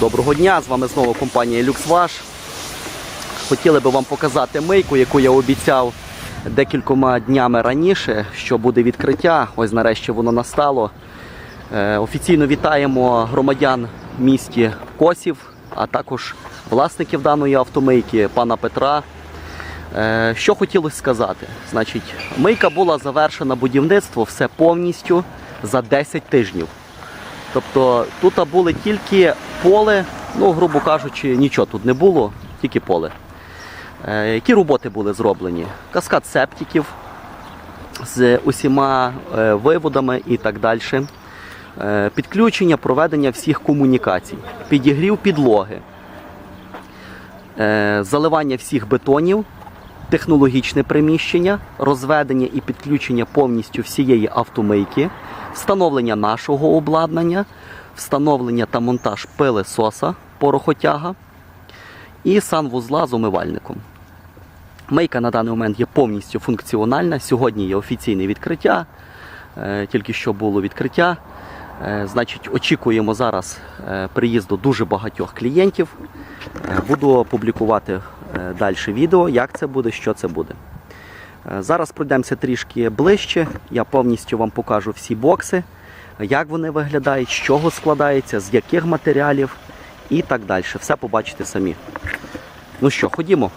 Доброго дня, з вами знову компанія LuxWash. Хотіли би вам показати мийку, яку я обіцяв декількома днями раніше, що буде відкриття. Ось нарешті воно настало. Е, Офіційно вітаємо громадян місті Косів, а також власників даної автомийки, пана Петра. Е, Що хотілося сказати? Значить, мийка була завершена будівництво все повністю за 10 тижнів. Тобто тут були тільки поле, ну, грубо кажучи, нічого тут не було, тільки поле. Е, які роботи були зроблені? Каскад септиків з усіма е, виводами і так далі. Е, підключення, проведення всіх комунікацій, підігрів підлоги, заливання всіх бетонів, технологічне приміщення, розведення і підключення повністю всієї автомийки, встановлення нашого обладнання, встановлення та монтаж пилесоса, порохотяга і санвузла з умивальником. Мийка на даний момент є повністю функціональна. Сьогодні є офіційне відкриття. Е, Тільки що було відкриття. Е, Значить, очікуємо зараз е, приїзду дуже багатьох клієнтів. Буду публікувати далі відео, як це буде, що це буде. Е, Зараз пройдемося трішки ближче. Я повністю вам покажу всі бокси, як вони виглядають, з чого складається, з яких матеріалів і так далі. Все побачите самі. Ну що, ходімо.